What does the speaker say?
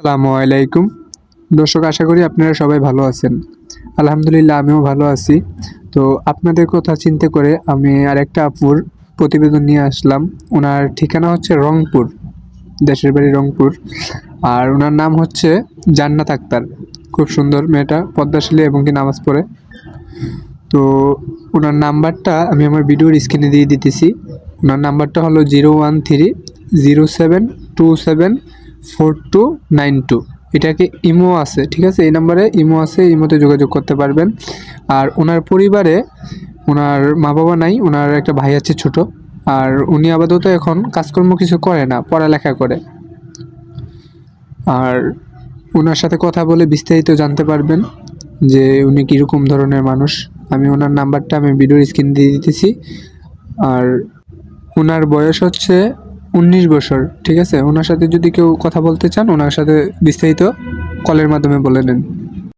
আসসালামু আলাইকুম। দর্শক, আশা করি আপনারা সবাই ভালো আছেন। আলহামদুলিল্লাহ, আমিও ভালো আছি। তো আপনাদের কথা চিন্তা করে আমি আরেকটা আপুর প্রতিবেদন নিয়ে আসলাম। ওনার ঠিকানা হচ্ছে রংপুর, দেশের বাড়ি রংপুর। আর ওনার নাম হচ্ছে জান্নাত আক্তার। খুব সুন্দর মেয়েটা, পদ্মাশালী এবং কি নামাজ পড়ে। তো ওনার নাম্বারটা আমি আমার ভিডিওর স্ক্রিনে দিয়ে দিতেছি। ওনার নাম্বারটা হলো zero one three zero seven two seven four two nine two. এটাকে ইমো আছে, ঠিক আছে? এই নাম্বারে ইমো আছে ইমোতে যোগাযোগ করতে পারবেন। আর ওনার পরিবারে ওনার মা বাবা নাই, ওনার একটা ভাই আছে ছোট, আর উনি আপাতত এখন কাজকর্ম কিছু করে না, পড়ালেখা করে। আর ওনার সাথে কথা বলে বিস্তারিত জানতে পারবেন যে উনি কীরকম ধরনের মানুষ। আমি ওনার নাম্বারটা আমি ভিডিওর স্ক্রিন দিয়ে দিতেছি। আর ওনার বয়স হচ্ছে উনিশ বছর, ঠিক আছে? ওনার সাথে যদি কেউ কথা বলতে চান, ওনার সাথে বিস্তারিত কলের মাধ্যমে বলে নেন